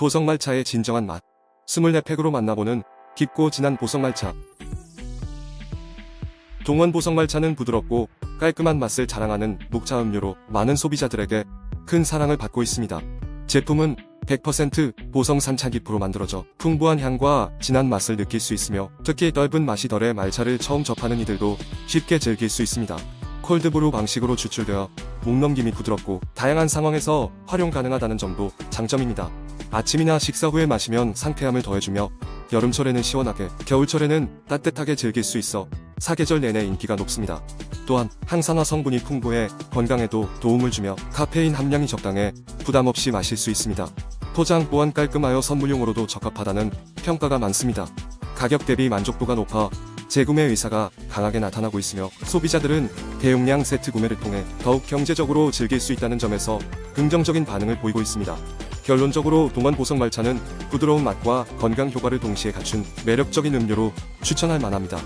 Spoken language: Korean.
보성말차의 진정한 맛. 24팩으로 만나보는 깊고 진한 보성말차. 동원 보성말차는 부드럽고 깔끔한 맛을 자랑하는 녹차 음료로 많은 소비자들에게 큰 사랑을 받고 있습니다. 제품은 100% 보성 산차기프로 만들어져 풍부한 향과 진한 맛을 느낄 수 있으며 특히 넓은 마시덜의 말차를 처음 접하는 이들도 쉽게 즐길 수 있습니다. 콜드브루 방식으로 추출되어 목넘김이 부드럽고 다양한 상황에서 활용 가능하다는 점도 장점입니다. 아침이나 식사 후에 마시면 상쾌함을 더해주며 여름철에는 시원하게, 겨울철에는 따뜻하게 즐길 수 있어 사계절 내내 인기가 높습니다. 또한 항산화 성분이 풍부해 건강에도 도움을 주며 카페인 함량이 적당해 부담 없이 마실 수 있습니다. 포장 또한 깔끔하여 선물용으로도 적합하다는 평가가 많습니다. 가격 대비 만족도가 높아 재구매 의사가 강하게 나타나고 있으며 소비자들은 대용량 세트 구매를 통해 더욱 경제적으로 즐길 수 있다는 점에서 긍정적인 반응을 보이고 있습니다. 결론적으로 동안 보성말차는 부드러운 맛과 건강 효과를 동시에 갖춘 매력적인 음료로 추천할 만합니다.